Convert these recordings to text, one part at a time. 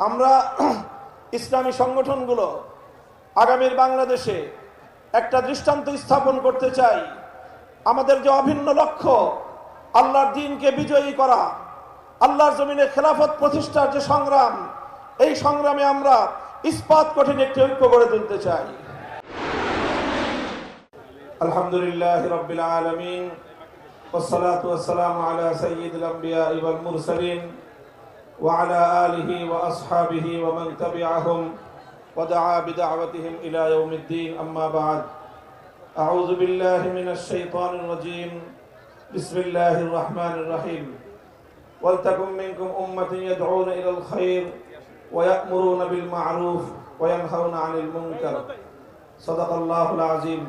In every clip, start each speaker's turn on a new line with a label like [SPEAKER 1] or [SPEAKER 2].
[SPEAKER 1] আমরা ইসলামী সংগঠনগুলো আগামীর বাংলাদেশে একটা দৃষ্টান্ত স্থাপন করতে চাই আমাদের যে অভিন্ন লক্ষ্য আল্লাহর দিনকে বিজয়ী করা আল্লাহর জমিনে খেলাফত প্রতিষ্ঠার যে সংগ্রাম এই সংগ্রামে আমরা ইস্পাত কঠিন একটি ঐক্য গড়ে তুলতে চাই আলহামদুলিল্লাহ রবিল আলমিন والصلاة والسلام على سيد الأنبياء والمرسلين وعلى آله وأصحابه ومن تبعهم ودعا بدعوتهم إلى يوم الدين أما بعد أعوذ بالله من الشيطان الرجيم بسم الله الرحمن الرحيم ولتكن منكم أمة يدعون إلى الخير ويأمرون بالمعروف وينهون عن المنكر صدق الله العظيم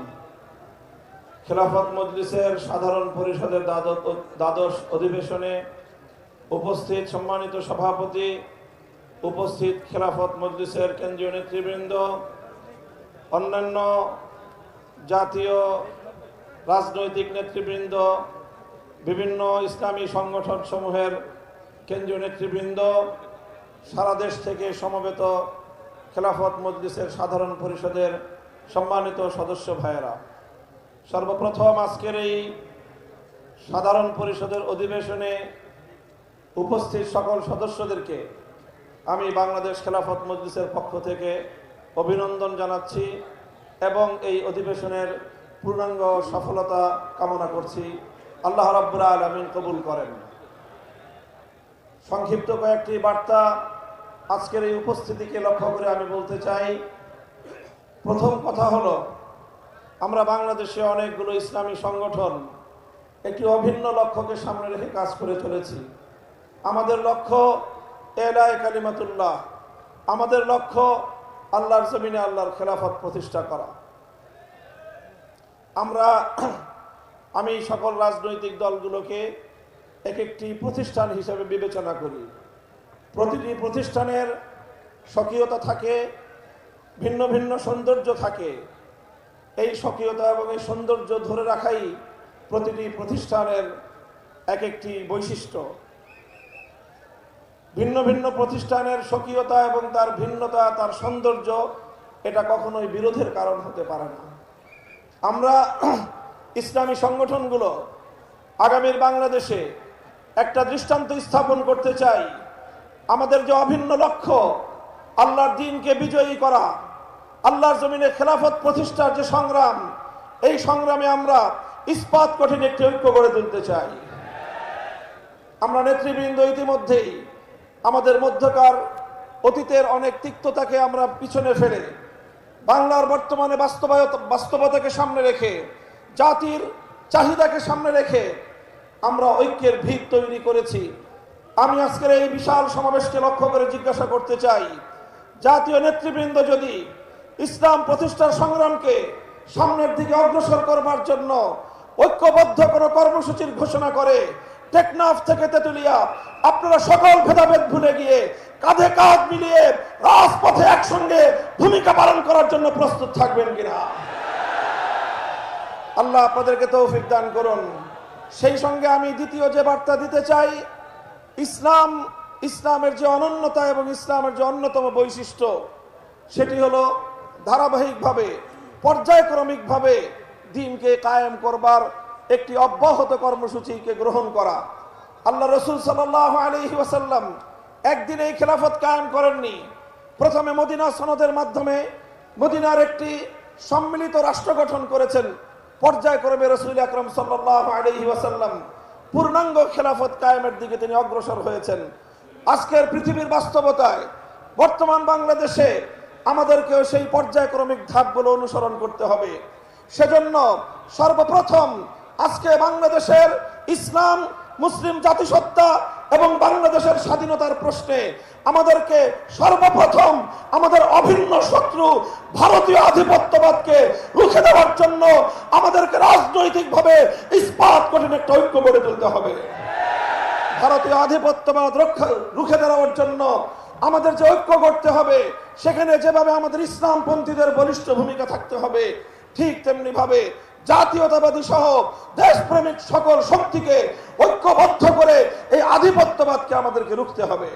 [SPEAKER 1] খেলাফত মজলিসের সাধারণ পরিষদের দ্বাদশ দ্বাদশ অধিবেশনে উপস্থিত সম্মানিত সভাপতি, উপস্থিত খেলাফত মজলিসের কেন্দ্রীয় নেতৃবৃন্দ, অন্যান্য জাতীয় রাজনৈতিক নেতৃবৃন্দ, বিভিন্ন ইসলামী সংগঠন সমূহের কেন্দ্রীয় নেতৃবৃন্দ, সারা দেশ থেকে সমবেত খেলাফত মজলিসের সাধারণ পরিষদের সম্মানিত সদস্য ভাইয়েরা, সর্বপ্রথম আজকের এই সাধারণ পরিষদের অধিবেশনে উপস্থিত সকল সদস্যদেরকে আমি বাংলাদেশ খেলাফত মজলিসের পক্ষ থেকে অভিনন্দন জানাচ্ছি এবং এই অধিবেশনের পূর্ণাঙ্গ সফলতা কামনা করছি। আল্লাহ রাব্বুল আলমিন কবুল করেন। সংক্ষিপ্ত কয়েকটি বার্তা আজকের এই উপস্থিতিকে লক্ষ্য করে আমি বলতে চাই। প্রথম কথা হলো, আমরা বাংলাদেশে অনেকগুলো ইসলামী সংগঠন একটি অভিন্ন লক্ষ্যকে সামনে রেখে কাজ করে চলেছি। আমাদের লক্ষ্য এলায় কালিমাতুল্লাহ। আমাদের লক্ষ্য আল্লাহর জমিনে আল্লাহর খেলাফত প্রতিষ্ঠা করা। আমরা আমি সকল রাজনৈতিক দলগুলোকে এক একটি প্রতিষ্ঠান হিসেবে বিবেচনা করি। প্রতিটি প্রতিষ্ঠানের স্বকীয়তা থাকে, ভিন্ন ভিন্ন সৌন্দর্য থাকে। এই স্বকীয়তা এবং এই সৌন্দর্য ধরে রাখাই প্রতিটি প্রতিষ্ঠানের এক একটি বৈশিষ্ট্য। ভিন্ন ভিন্ন প্রতিষ্ঠানের স্বকীয়তা এবং তার ভিন্নতা, তার সৌন্দর্য, এটা কখনোই বিরোধের কারণ হতে পারে না। আমরা ইসলামী সংগঠনগুলো আগামীর বাংলাদেশে একটা দৃষ্টান্ত স্থাপন করতে চাই। আমাদের যে অভিন্ন লক্ষ্য, আল্লাহর দিনকে বিজয়ী করা, আল্লাহর জমিনে খেলাফত প্রতিষ্ঠার যে সংগ্রাম, এই সংগ্রামে আমরা ইস্পাত কঠিন একটি ঐক্য গড়ে তুলতে চাই। আমরা নেতৃবৃন্দ ইতিমধ্যেই আমাদের মধ্যকার অতীতের অনেক তিক্ততাকে আমরা পিছনে ফেলে বাংলার বর্তমানে বাস্তবায়ত, বাস্তবতাকে সামনে রেখে, জাতির চাহিদাকে সামনে রেখে আমরা ঐক্যের ভিত তৈরি করেছি। আমি আজকের এই বিশাল সমাবেশকে লক্ষ্য করে জিজ্ঞাসা করতে চাই, জাতীয় নেতৃবৃন্দ যদি ইসলাম প্রতিষ্ঠার সংগ্রামকে সামনের দিকে অগ্রসর করবার জন্য ঐক্যবদ্ধ কোনো কর্মসূচির ঘোষণা করে টেকনাফ থেকে তেতুলিয়া, আপনারা সকল ভেদাভেদ ভুলে গিয়ে কাঁধে কাঁধ মিলিয়ে রাজপথে একসঙ্গে ভূমিকা পালন করার জন্য প্রস্তুত থাকবেন কিনা? আল্লাহ আপনাদেরকে তৌফিক দান করুন। সেই সঙ্গে আমি দ্বিতীয় যে বার্তা দিতে চাই, ইসলাম, ইসলামের যে অনন্যতা এবং ইসলামের যে অন্যতম বৈশিষ্ট্য, সেটি হলো ধারাবাহিকভাবে, পর্যায়ক্রমিকভাবে দিনকে কায়েম করবার একটি অব্যাহত কর্মসূচিকে গ্রহণ করা। আল্লাহ রসুল সাল্লাহ আলহি ওয়াসাল্লাম একদিন এই খেলাফত কায়েম করেননি। প্রথমে মদিনা সনদের মাধ্যমে মদিনার একটি সম্মিলিত রাষ্ট্র গঠন করেছেন পর্যায়ক্রমে রসুল আকরম সাল্লাহ আলহি ওয়াসাল্লাম। পূর্ণাঙ্গ খেলাফত কায়েমের দিকে তিনি অগ্রসর হয়েছেন। আজকের পৃথিবীর বাস্তবতায় বর্তমান বাংলাদেশে আমাদেরকেও সেই পর্যায়ক্রমিক ধাপগুলো অনুসরণ করতে হবে। সেজন্য সর্বপ্রথম আজকে বাংলাদেশের ইসলাম, মুসলিম জাতিসত্তা এবং বাংলাদেশের স্বাধীনতার প্রশ্নে আমাদেরকে সর্বপ্রথম আমাদের অভিন্ন শত্রু ভারতীয় আধিপত্যবাদকে রুখে দেওয়ার জন্য আমাদেরকে রাজনৈতিকভাবে ইস্পাত কঠিন একটা ঐক্য গড়ে তুলতে হবে। ভারতীয় আধিপত্যবাদ রক্ষা, রুখে দেওয়ার জন্য আমাদের যে ঐক্য করতে হবে, সেখানে যেভাবে আমাদের ইসলামপন্থীদের বলিষ্ঠ ভূমিকা থাকতে হবে, ঠিক তেমনি ভাবে জাতীয়তাবাদী সহ দেশপ্রেমিক সকল শক্তিকে ঐক্যবদ্ধ করে এই আধিপত্যবাদকে আমাদেরকে রুখতে হবে।